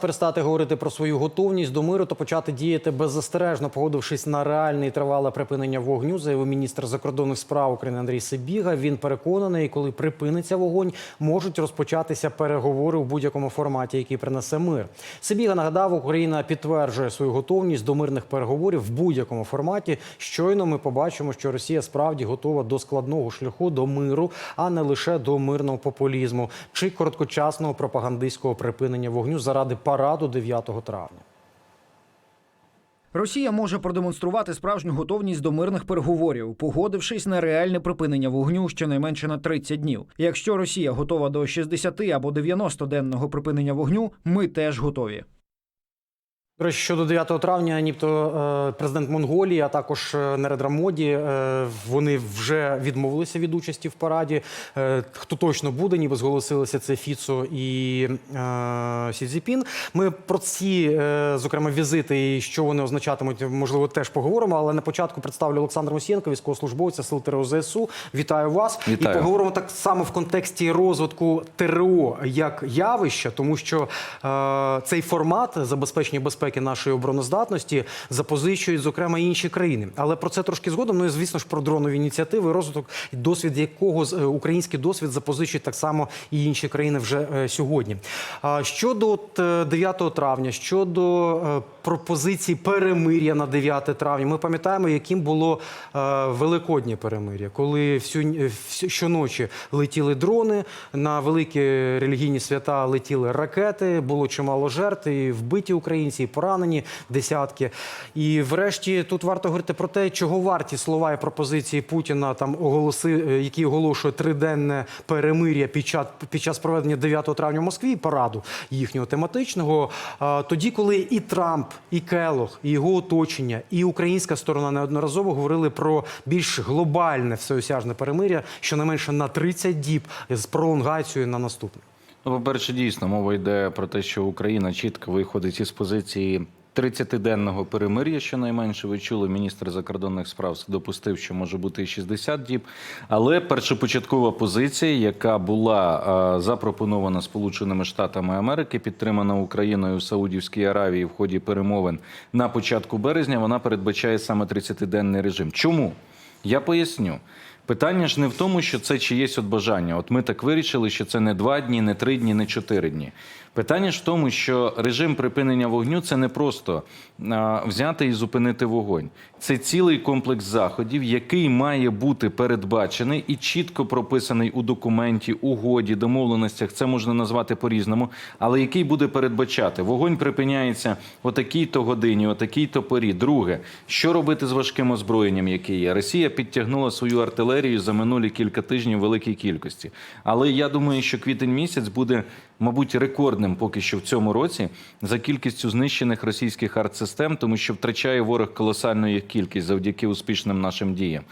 Перестати говорити про свою готовність до миру та почати діяти беззастережно, погодившись на реальне і тривале припинення вогню, заявив міністр закордонних справ України Андрій Сибіга. Він переконаний, коли припиниться вогонь, можуть розпочатися переговори в будь-якому форматі, який принесе мир. Сибіга нагадав, Україна підтверджує свою готовність до мирних переговорів в будь-якому форматі. Щойно ми побачимо, що Росія справді готова до складного шляху до миру, а не лише до мирного популізму чи короткочасного пропагандистського припинення вогню заради параду 9 травня. Росія може продемонструвати справжню готовність до мирних переговорів, погодившись на реальне припинення вогню щонайменше на 30 днів. Якщо Росія готова до 60 або 90-денного припинення вогню, ми теж готові. До речі, щодо 9 травня, нібито е, президент Монголії, а також е, Наредра Моді, е, вони вже відмовилися від участі в параді. Хто точно буде, ніби зголосилися це Фіцо і Сі Цзіпін. Ми про ці, зокрема, візити і що вони означатимуть, можливо, теж поговоримо. Але на початку представлю Олександра Мусієнка, військовослужбовця Сил ТРО ЗСУ. Вітаю вас Вітаю. і поговоримо. Так само в контексті розвитку ТРО як явища, тому що цей формат забезпечення безпеки нашої обороноздатності запозичують, зокрема, інші країни. Але про це трошки згодом. Ну і звісно ж про дронові ініціативи, розвиток, досвід якого е, український досвід запозичують так само і інші країни вже е, сьогодні. Щодо от, е, 9 травня, щодо е, пропозиції перемир'я на 9 травня, ми пам'ятаємо, яким було е, великоднє перемир'я, коли е, всю- щоночі летіли дрони на великі релігійні свята летіли ракети, було чимало жертв, і вбиті українці, і поранені десятки. І врешті тут варто говорити про те, чого варті слова і пропозиції Путіна, там оголоси, е, які оголошує триденне перемир'я під час під час проведення 9 травня в Москві параду їхнього тематичного. Тоді, коли і Трамп, і Келох, і його оточення, і українська сторона неодноразово говорили про більш глобальне всеосяжне перемир'я, щонайменше на 30 діб з пролонгацією на наступне. Ну, по-перше, дійсно, мова йде про те, що Україна чітко виходить із позиції 30-денного перемир'я, щонайменше ви чули, міністр закордонних справ допустив, що може бути і 60 діб. Але першопочаткова позиція, яка була е, запропонована Сполученими Штатами Америки, підтримана Україною в Саудівській Аравії в ході перемовин на початку березня, вона передбачає саме 30-денний режим. Чому? Я поясню. Питання ж не в тому, що це чиєсь от бажання. От ми так вирішили, що це не два дні, не три дні, не чотири дні. Питання ж в тому, що режим припинення вогню це не просто а, взяти і зупинити вогонь. Це цілий комплекс заходів, який має бути передбачений і чітко прописаний у документі, угоді, домовленостях. Це можна назвати по-різному, але який буде передбачати вогонь припиняється о такій-то годині, о такій-то порі. Друге, що робити з важким озброєнням, яке є? Росія підтягнула свою артилерію за минулі кілька тижнів великій кількості. Але я думаю, що квітень місяць буде, мабуть, рекордним поки що в цьому році за кількістю знищених російських артсистем, тому що втрачає ворог колосальну їх кількість завдяки успішним нашим діям.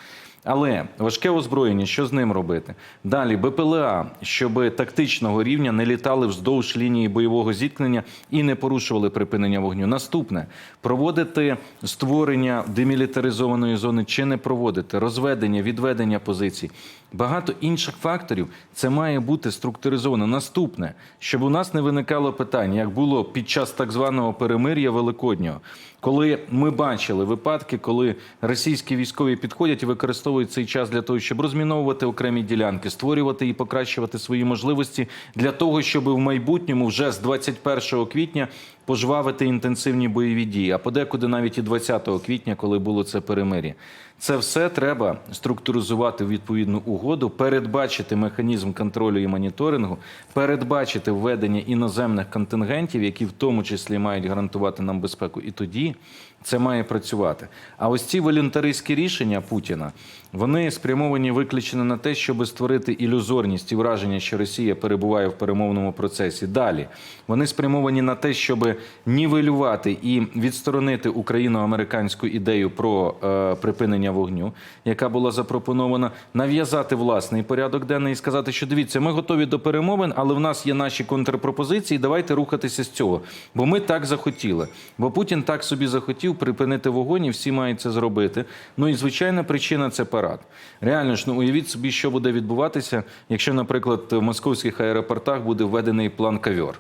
Але важке озброєння, що з ним робити? Далі БПЛА, щоб тактичного рівня не літали вздовж лінії бойового зіткнення і не порушували припинення вогню. Наступне проводити створення демілітаризованої зони чи не проводити, розведення, відведення позицій. Багато інших факторів це має бути структуризовано. Наступне, щоб у нас не виникало питань, як було під час так званого перемир'я Великоднього, коли ми бачили випадки, коли російські військові підходять і використовують цей час для того, щоб розміновувати окремі ділянки, створювати і покращувати свої можливості для того, щоб в майбутньому вже з 21 квітня пожвавити інтенсивні бойові дії, а подекуди навіть і 20 квітня, коли було це перемир'я. Це все треба структуризувати в відповідну угоду, передбачити механізм контролю і моніторингу, передбачити введення іноземних контингентів, які в тому числі мають гарантувати нам безпеку. І тоді це має працювати. А ось ці волюнтаристські рішення Путіна вони спрямовані виключно на те, щоб створити ілюзорність і враження, що Росія перебуває в перемовному процесі. Далі вони спрямовані на те, щоб нівелювати і відсторонити україно-американську ідею про е, припинення вогню, яка була запропонована, нав'язати власний порядок денний і сказати, що дивіться, ми готові до перемовин, але в нас є наші контрпропозиції. Давайте рухатися з цього. Бо ми так захотіли. Бо Путін так собі захотів припинити вогонь, і всі мають це зробити. Ну і звичайна причина це парад. Реально ж, ну уявіть собі, що буде відбуватися, якщо, наприклад, в московських аеропортах буде введений план кавьор.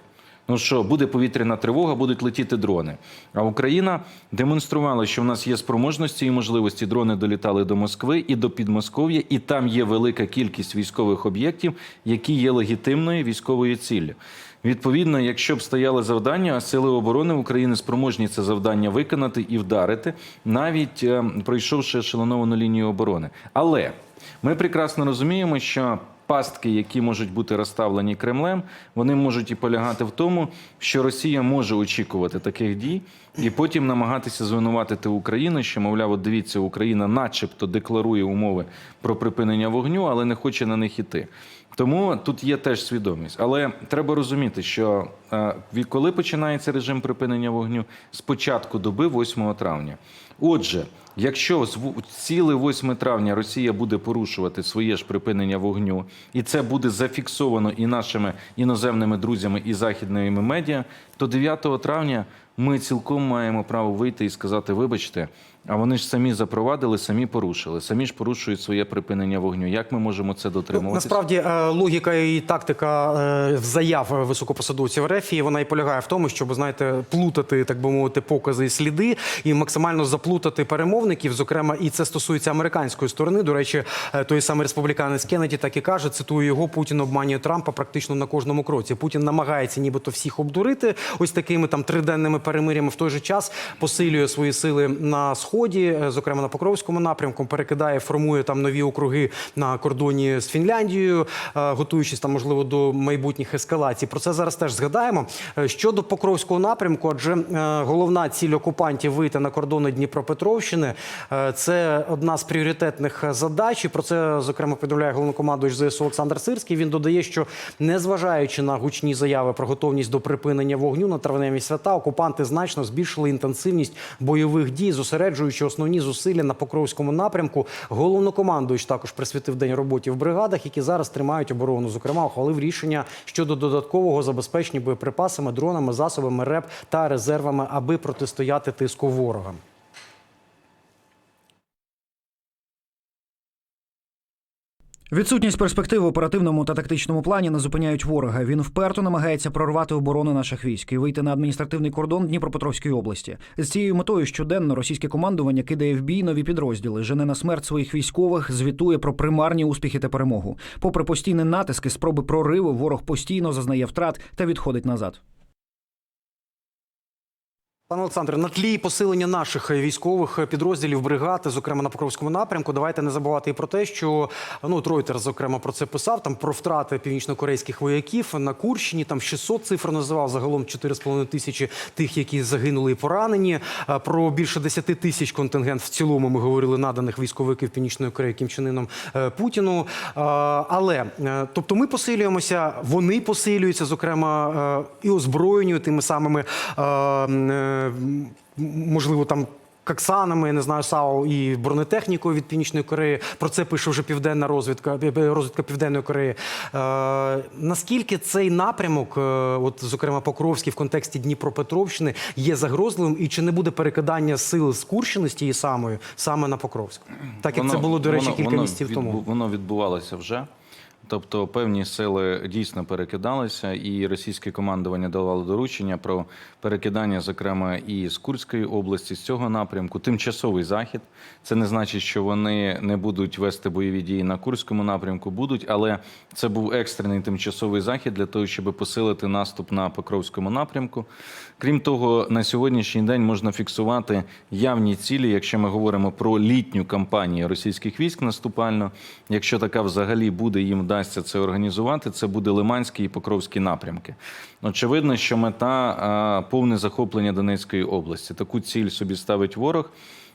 Ну що, буде повітряна тривога, будуть летіти дрони. А Україна демонструвала, що в нас є спроможності і можливості. Дрони долітали до Москви і до Підмосков'я, і там є велика кількість військових об'єктів, які є легітимною військовою ціллю. Відповідно, якщо б стояло завдання, а сили оборони України спроможні це завдання виконати і вдарити, навіть е, пройшовши ешелоновану лінію оборони. Але ми прекрасно розуміємо, що пастки, які можуть бути розставлені Кремлем, вони можуть і полягати в тому, що Росія може очікувати таких дій і потім намагатися звинуватити Україну, що мовляв, от дивіться, Україна, начебто, декларує умови про припинення вогню, але не хоче на них іти. Тому тут є теж свідомість. Але треба розуміти, що е, коли починається режим припинення вогню з початку доби 8 травня. Отже, якщо ціле 8 травня Росія буде порушувати своє ж припинення вогню, і це буде зафіксовано і нашими іноземними друзями, і західними медіа, то 9 травня ми цілком маємо право вийти і сказати: вибачте, а вони ж самі запровадили, самі порушили, самі ж порушують своє припинення вогню. Як ми можемо це дотримуватися? Насправді е, логіка і тактика е, заяв високопосадовців РФ, вона і полягає в тому, щоб знаєте, плутати, так би мовити, покази і сліди, і максимально заплутати перемовників. Зокрема, і це стосується американської сторони. До речі, е, той самий республіканець Кеннеді так і каже: цитую його: Путін обманює Трампа практично на кожному кроці. Путін намагається, нібито всіх обдурити, ось такими там триденними перемирями. В той же час посилює свої сили на сході, е, зокрема на Покровському напрямку, перекидає, формує там нові округи на кордоні з Фінляндією, е, готуючись там, можливо, до майбутніх ескалацій. Про це зараз теж згадаємо. Е, Щодо Покровського напрямку, адже головна ціль окупантів вийти на кордони Дніпропетровщини. Це одна з пріоритетних задач. І про це зокрема повідомляє головнокомандуюч ЗСУ Олександр Сирський. Він додає, що незважаючи на гучні заяви про готовність до припинення вогню на травневі свята, окупанти значно збільшили інтенсивність бойових дій, зосереджуючи основні зусилля на Покровському напрямку. Головнокомандуюч також присвятив день роботі в бригадах, які зараз тримають оборону. Зокрема, ухвалив рішення щодо додаткового забезпечення боєприпасами, дронами, засобами РЕП та резервами, аби протистояти тиску ворога. Відсутність перспектив в оперативному та тактичному плані не зупиняють ворога. Він вперто намагається прорвати оборону наших військ і вийти на адміністративний кордон Дніпропетровської області. З цією метою щоденно російське командування кидає в бій нові підрозділи, жене на смерть своїх військових, звітує про примарні успіхи та перемогу. Попри постійні натиски, спроби прориву, ворог постійно зазнає втрат та відходить назад. Пане Олександре, на тлі посилення наших військових підрозділів бригад, зокрема на Покровському напрямку, давайте не забувати і про те, що ну Reuters, зокрема про це писав. Там про втрати північнокорейських вояків на Курщині. Там 600 цифр називав загалом 4,5 тисячі тих, які загинули і поранені. Про більше 10 тисяч контингент в цілому ми говорили наданих військовиків Північної Кореї Чен е, Путіну. Але е, тобто ми посилюємося, вони посилюються, зокрема е, і озброєнню тими самими. Можливо, там. Каксанами, я не знаю, САУ і бронетехнікою від Північної Кореї. Про це пише вже південна розвідка, е, е, розвідка Південної Кореї. Е, наскільки цей напрямок, е, от зокрема Покровський, в контексті Дніпропетровщини, є загрозливим, і чи не буде перекидання сил з Курщини з тієї самої саме на Покровськ? Так як це було, до речі, воно- кілька воно місяців тому. Воно відбувалося вже. Тобто певні сили дійсно перекидалися, і російське командування давало доручення про перекидання, зокрема, і з Курської області, з цього напрямку. Тимчасовий захід. Це не значить, що вони не будуть вести бойові дії на Курському напрямку, будуть, але це був екстрений тимчасовий захід для того, щоб посилити наступ на Покровському напрямку. Крім того, на сьогоднішній день можна фіксувати явні цілі, якщо ми говоримо про літню кампанію російських військ наступально. Якщо така взагалі буде, їм вдасться це організувати. Це буде Лиманський і Покровський напрямки. Очевидно, що мета повне захоплення Донецької області. Таку ціль собі ставить ворог.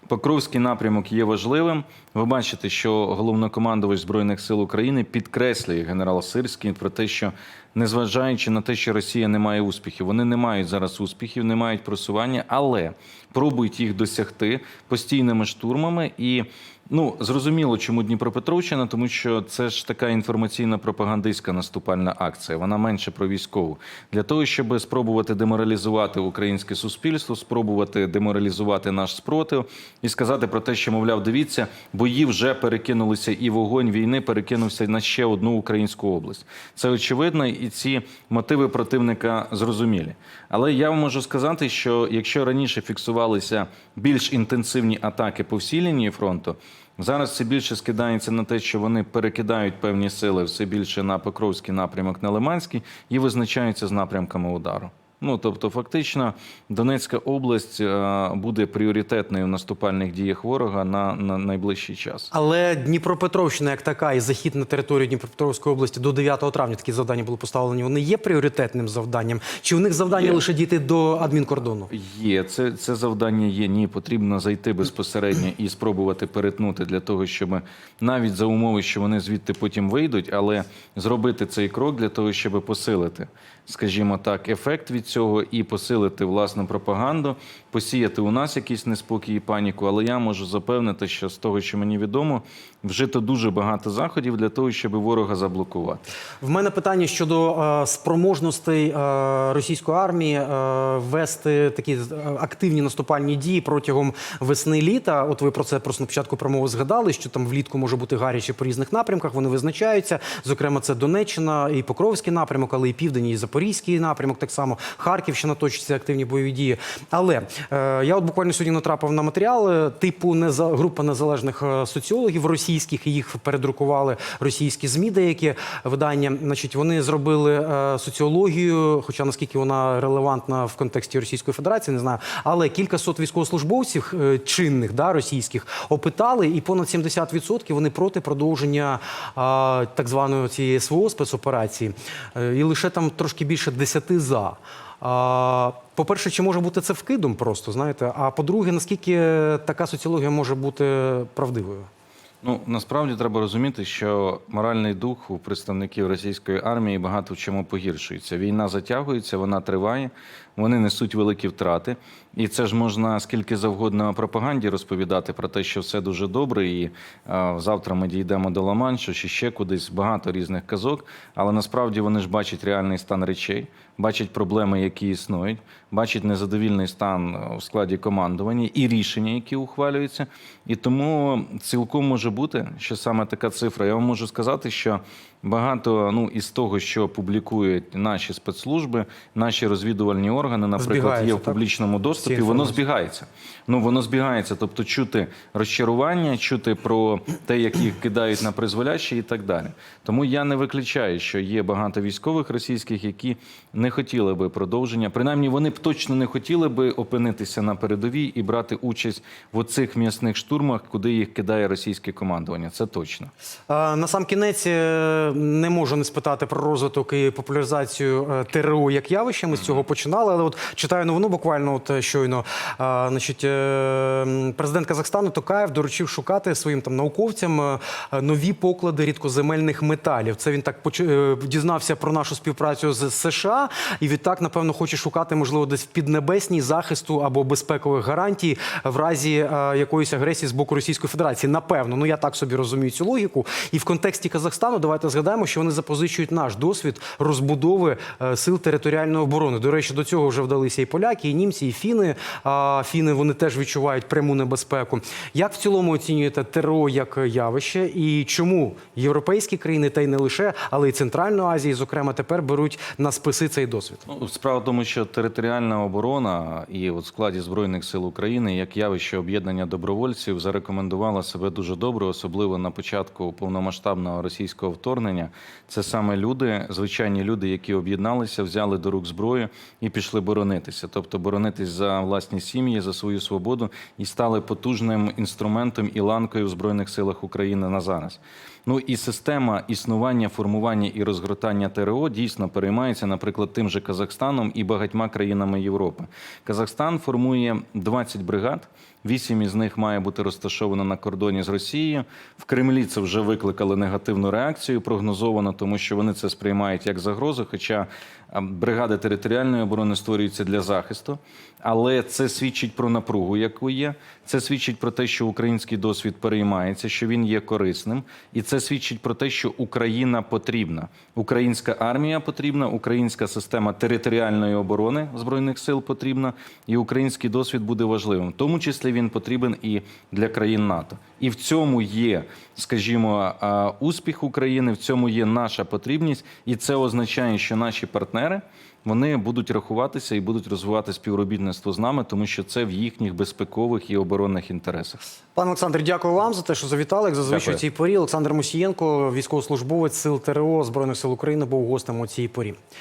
Покровський напрямок є важливим. Ви бачите, що головнокомандувач збройних сил України підкреслює генерал Сирський про те, що незважаючи на те, що Росія не має успіхів, вони не мають зараз успіхів, не мають просування, але пробують їх досягти постійними штурмами і Ну, зрозуміло, чому Дніпропетровщина, тому що це ж така інформаційна пропагандистська наступальна акція. Вона менше про військову. Для того, щоб спробувати деморалізувати українське суспільство, спробувати деморалізувати наш спротив і сказати про те, що, мовляв, дивіться, бої вже перекинулися, і вогонь війни перекинувся на ще одну українську область. Це очевидно, і ці мотиви противника зрозумілі. Але я вам можу сказати, що якщо раніше фіксувалися більш інтенсивні атаки по всій лінії фронту, зараз це більше скидається на те, що вони перекидають певні сили все більше на Покровський напрямок, на Лиманський і визначаються з напрямками удару. Ну тобто, фактично, Донецька область е, буде пріоритетною в наступальних діях ворога на, на найближчий час. Але Дніпропетровщина як така і захід на територію Дніпропетровської області до 9 травня такі завдання були поставлені. Вони є пріоритетним завданням? Чи у них завдання Є. лише дійти до адмінкордону? Є це, це завдання є. Ні, потрібно зайти безпосередньо і спробувати перетнути для того, щоб навіть за умови, що вони звідти потім вийдуть, але зробити цей крок для того, щоб посилити, скажімо так, ефект від цього і посилити власну пропаганду, посіяти у нас якийсь неспокій і паніку. Але я можу запевнити, що з того, що мені відомо, вжито дуже багато заходів для того, щоб ворога заблокувати. В мене питання щодо е, спроможностей е, російської армії е, вести такі е, активні наступальні дії протягом весни літа. От ви про це просто на початку промови згадали, що там влітку може бути гаряче по різних напрямках. Вони визначаються. Зокрема, це Донеччина і Покровський напрямок, але і Південь, і Запорізький напрямок. Так само Харківщина точаться активні бойові дії. Але я от буквально сьогодні натрапив на матеріали типу група незалежних е, соціологів російських. Їх передрукували російські змі, деякі видання. Значить, вони зробили е, соціологію, хоча наскільки вона релевантна в контексті Російської Федерації, не знаю. Але кілька сот військовослужбовців е, чинних да, російських опитали, і понад 70% вони проти продовження е, так званої цієї СВО спецоперації. Е, і лише там трошки більше 10 за. По-перше, чи може бути це вкидом просто, знаєте? А по-друге, наскільки така соціологія може бути правдивою? Ну насправді треба розуміти, що моральний дух у представників російської армії багато в чому погіршується. Війна затягується, вона триває, вони несуть великі втрати, і це ж можна скільки завгодно пропаганді розповідати про те, що все дуже добре, і е, завтра ми дійдемо до Ла-Маншу чи ще кудись багато різних казок. Але насправді вони ж бачать реальний стан речей, бачать проблеми, які існують, бачать незадовільний стан у складі командування і рішення, які ухвалюються. І тому цілком може бути, що саме така цифра. Я вам можу сказати, що багато ну із того, що публікують наші спецслужби, наші розвідувальні органи, наприклад, є в публічному доступі, Всі воно збігається. Ну воно збігається, тобто чути розчарування, чути про те, як їх кидають на призволяще і так далі. Тому я не виключаю, що є багато військових російських, які не хотіли би продовження. Принаймні, вони б точно не хотіли би опинитися на передовій і брати участь в оцих м'ясних штурмах, куди їх кидає російське командування. Це точно. А, На сам кінець е, не можу не спитати про розвиток і популяризацію е, ТРО як явища. Ми з цього починали, але от читаю новину буквально от е, щойно. Значить, е, президент Казахстану Токаєв доручив шукати своїм там науковцям е, нові поклади рідкоземельних металів. Це він так поч- е, дізнався про нашу співпрацю з США, і відтак, напевно, хоче шукати, можливо, десь в піднебесній захисту або безпекових гарантій в разі якоїсь агресії з боку Російської Федерації. Напевно, ну я так собі розумію цю логіку. І в контексті Казахстану давайте згадаємо, що вони запозичують наш досвід розбудови сил територіальної оборони. До речі, до цього вже вдалися і поляки, і німці, і фіни. А фіни вони теж відчувають пряму небезпеку. Як в цілому оцінюєте ТРО як явище, і чому європейські країни, та й не лише, але й Центральної Азії, зокрема, тепер беруть на списи цей досвід? Ну, справа в тому, що територіальна оборона і в складі збройних сил України як явище об'єднання добровольців зарекомендувала себе дуже добре, особливо на початку повномасштабного російського вторгнення. Це саме люди, звичайні люди, які об'єдналися, взяли до рук зброю і пішли боронитися, тобто боронитись за власні сім'ї, за свою свободу і стали потужним інструментом і ланкою в збройних силах України на зараз. Ну і система існування, формування і розгортання ТРО дійсно переймається, наприклад, тим же Казахстаном і багатьма країнами Європи. Казахстан формує 20 бригад. Вісім із них має бути розташовано на кордоні з Росією. В Кремлі це вже викликали негативну реакцію. Прогнозовано, тому що вони це сприймають як загрозу. Хоча бригади територіальної оборони створюються для захисту, але це свідчить про напругу, яку є. Це свідчить про те, що український досвід переймається, що він є корисним, і це свідчить про те, що Україна потрібна. Українська армія потрібна, українська система територіальної оборони збройних сил потрібна, і український досвід буде важливим. В тому числі він потрібен і для країн НАТО. І в цьому є, скажімо, успіх України, в цьому є наша потрібність, і це означає, що наші партнери. Вони будуть рахуватися і будуть розвивати співробітництво з нами, тому що це в їхніх безпекових і оборонних інтересах. Пане Олександр, дякую вам за те, що завітали. Як зазвичай у цій порі. Олександр Мусієнко, військовослужбовець сил ТРО Збройних сил України, був гостем у цій порі.